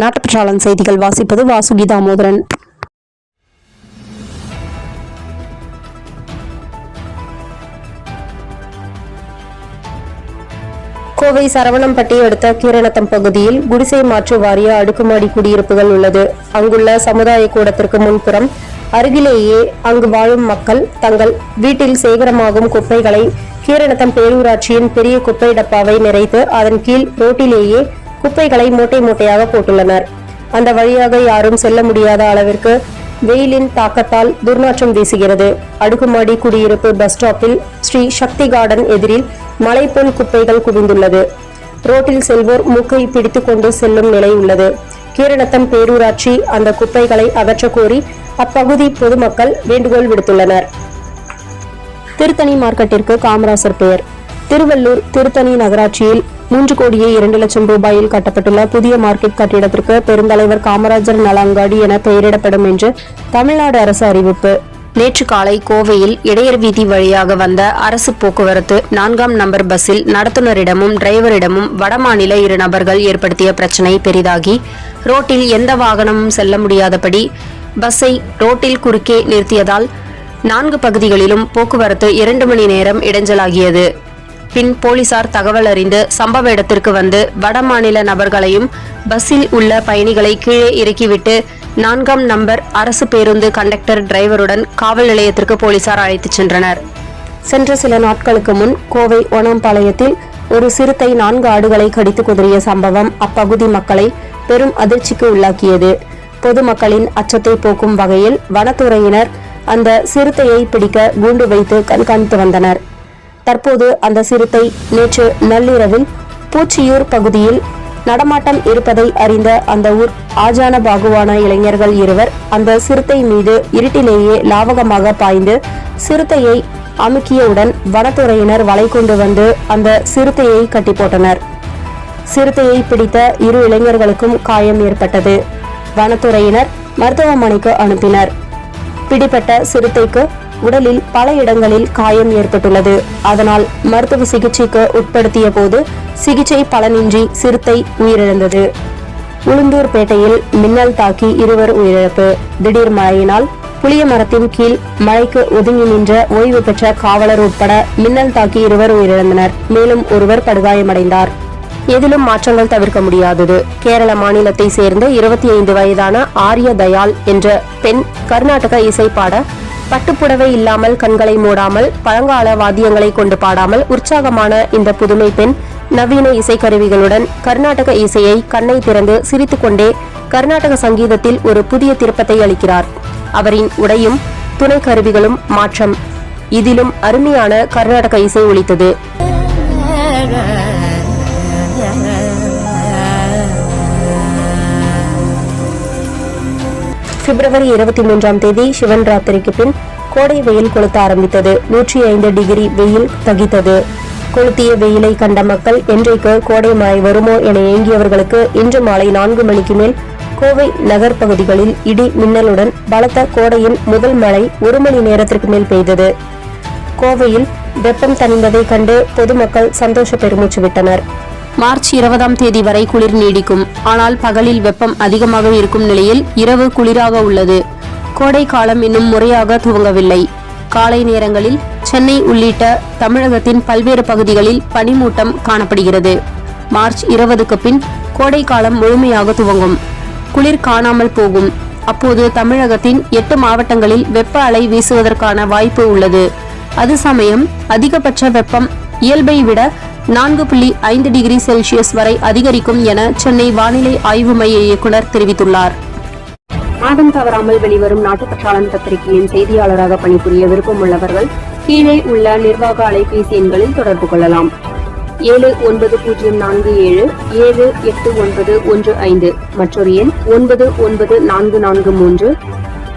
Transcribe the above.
நாட்டுப்பற்றாளன் செய்திகள் வாசிப்பது வாசுகி தாமோதரன் கோவை சரவணம்பட்டி அடுத்த கீரணத்தம் பகுதியில் குடிசை மாற்று வாரிய அடுக்குமாடி குடியிருப்புகள் உள்ளது. அங்குள்ள சமுதாய கூடத்திற்கு முன்புறம் அருகிலேயே அங்கு வாழும் மக்கள் தங்கள் வீட்டில் சேகரமாகும் குப்பைகளை கீரநத்தம் பேரூராட்சியின் பெரிய குப்பை டப்பாவை நிறைத்து அதன் கீழ் ரோட்டிலேயே குப்பைகளை மூட்டை மூட்டையாக போட்டுள்ளனர். அந்த வழியாக யாரும் செல்ல முடியாத அளவிற்கு வெயிலின் தாக்கத்தால் துர்நாற்றம் வீசுகிறது. அடுக்குமாடி குடியிருப்பு பஸ் ஸ்டாப்பில் ஸ்ரீ சக்தி கார்டன் எதிரில் மலைப்போல் குப்பைகள் குவிந்துள்ளது. ரோட்டில் செல்வோர் மூக்கை பிடித்து கொண்டு செல்லும் நிலை உள்ளது. கீரணத்தம் பேரூராட்சி அந்த குப்பைகளை அகற்றக் கோரி அப்பகுதி பொதுமக்கள் வேண்டுகோள் விடுத்துள்ளனர். திருத்தணி மார்க்கெட்டிற்கு காமராசர் பெயர். திருவள்ளூர் திருத்தணி நகராட்சியில் மூன்று கோடியே இரண்டு லட்சம் ரூபாயில் கட்டப்பட்டுள்ள புதிய மார்க்கெட் கட்டிடத்திற்கு பெருந்தலைவர் காமராஜர் நல அங்காடி என பெயரிடப்படும் என்று தமிழ்நாடு அரசு அறிவிப்பு. நேற்று காலை கோவையில் இடையர் வீதி வழியாக வந்த அரசு போக்குவரத்து நான்காம் நம்பர் பஸ்ஸில் நடத்துனரிடமும் டிரைவரிடமும் வடமாநில இரு நபர்கள் ஏற்படுத்திய பிரச்சினை பெரிதாகி ரோட்டில் எந்த வாகனமும் செல்ல முடியாதபடி பஸ்ஸை ரோட்டில் குறுக்கே நிறுத்தியதால் நான்கு பகுதிகளிலும் போக்குவரத்து இரண்டு மணி நேரம் இடைஞ்சலாகியது. பின் போலீசார் தகவல் அறிந்து சம்பவ இடத்திற்கு வந்து வடமாநில நபர்களையும் பஸ்ஸில் உள்ள பயணிகளை கீழே இறக்கிவிட்டு நான்காம் நம்பர் அரசு பேருந்து கண்டக்டர் டிரைவருடன் காவல் நிலையத்திற்கு போலீசார் அழைத்துச் சென்றனர். சென்ற சில நாட்களுக்கு முன் கோவை ஓணம்பாளையத்தில் ஒரு சிறுத்தை நான்கு ஆடுகளை கடித்து குதறிய சம்பவம் அப்பகுதி மக்களை பெரும் அதிர்ச்சிக்கு உள்ளாக்கியது. பொதுமக்களின் அச்சத்தை போக்கும் வகையில் வனத்துறையினர் அந்த சிறுத்தையை பிடிக்க குண்டு வைத்து கண்காணித்து வந்தனர். தற்போது அந்த சிறுத்தை நேற்று நள்ளிரவில் பூச்சியூர் பகுதியில் நடமாட்டம் இருப்பதை அறிந்த அந்த ஊர் ஆஜான பாகுவான இளைஞர்கள் இருவர் அந்த சிறுத்தை மீது இருட்டிலேயே லாவகமாக பாய்ந்து சிறுத்தையை அமுக்கியவுடன் வனத்துறையினர் வலை கொண்டு வந்து அந்த சிறுத்தையை கட்டி போட்டனர் சிறுத்தையை பிடித்த இரு இளைஞர்களுக்கும் காயம் ஏற்பட்டது. வனத்துறையினர் மருத்துவமனைக்கு அனுப்பினர். பிடிபட்ட சிறுத்தைக்கு உடலில் பல இடங்களில் காயம் ஏற்பட்டுள்ளது. அதனால் மருத்துவ சிகிச்சைக்கு உட்படுத்திய போது சிகிச்சை பலனின்றி சிறுத்தை உயிரிழந்தது. உளுந்தூர்பேட்டையில் மின்னல் தாக்கி இருவர் உயிரிழப்பு. திடீர் மழையினால் புளிய மரத்தின் கீழ் மழைக்கு ஒதுங்கி நின்ற ஓய்வு பெற்ற காவலர் உட்பட மின்னல் தாக்கி இருவர் உயிரிழந்தனர். மேலும் ஒருவர் படுகாயமடைந்தார். எதிலும் மாற்றங்கள் தவிர்க்க முடியாதது. கேரள மாநிலத்தை சேர்ந்த இருபத்தி ஐந்து வயதான ஆரிய தயால் என்ற பெண் கர்நாடக இசைப்பாட பட்டுப்புடவை இல்லாமல் கண்களை மூடாமல் பழங்கால வாத்தியங்களை கொண்டு பாடாமல் உற்சாகமான இந்த புதுமை பெண் நவீன இசைக்கருவிகளுடன் கர்நாடக இசையை கண்ணை திறந்து சிரித்துக்கொண்டே கர்நாடக சங்கீதத்தில் ஒரு புதிய திருப்பத்தை அளிக்கிறார். அவரின் உடையும் துணை கருவிகளும் மாற்றம். இதிலும் அருமையான கர்நாடக இசை ஒலித்தது. பிப்ரவரி இருபத்தி மூன்றாம் தேதி சிவன் ராத்திரிக்கு பின் கோடை வெயில் கொளுத்த ஆரம்பித்தது. நூற்றி ஐந்து டிகிரி வெயில் தகித்தது. கொளுத்திய வெயிலை கண்ட மக்கள் என்றைக்கு கோடை மழை வருமோ என ஏங்கியவர்களுக்கு இன்று மாலை நான்கு மணிக்கு மேல் கோவை நகர் பகுதிகளில் இடி மின்னலுடன் பலத்த கோடையின் முதல் மழை ஒரு மணி நேரத்திற்கு மேல் பெய்தது. கோவையில் வெப்பம் தணிந்ததை கண்டு பொதுமக்கள் சந்தோஷ பெருமூச்சு விட்டனர். மார்ச் இருபதாம் தேதி வரை குளிர் நீடிக்கும். ஆனால் பகலில் வெப்பம் அதிகமாக இருக்கும் நிலையில் இரவு குளிராக உள்ளது. கோடை காலம் இன்னும் முறையாக துவங்கவில்லை. காலை நேரங்களில் சென்னை உள்ளிட்ட தமிழகத்தின் பல்வேறு பகுதிகளில் பனிமூட்டம் காணப்படுகிறது. மார்ச் இருபதுக்கு பின் கோடை காலம் முழுமையாக துவங்கும். குளிர் காணாமல் போகும். அப்போது தமிழகத்தின் எட்டு மாவட்டங்களில் வெப்ப அலை வீசுவதற்கான வாய்ப்பு உள்ளது. அது சமயம் அதிகபட்ச வெப்பம் இயல்பை விட நான்கு புள்ளி ஐந்து டிகிரி செல்சியஸ் வரை அதிகரிக்கும் என சென்னை வானிலை ஆய்வு மைய இயக்குனர் தெரிவித்துள்ளார். மாதம் தவறாமல் வெளிவரும் நாட்டுப்பற்றாளன் பத்திரிகையின் செய்தியாளராக பணிபுரிய விருப்பம் உள்ளவர்கள் கீழே உள்ள நிர்வாக அலைபேசி எண்களில் தொடர்பு கொள்ளலாம். ஏழு ஒன்பது பூஜ்ஜியம் நான்கு ஏழு ஏழு எட்டு ஒன்பது ஒன்று ஐந்து மற்றொரு எண் ஒன்பது ஒன்பது நான்கு நான்கு மூன்று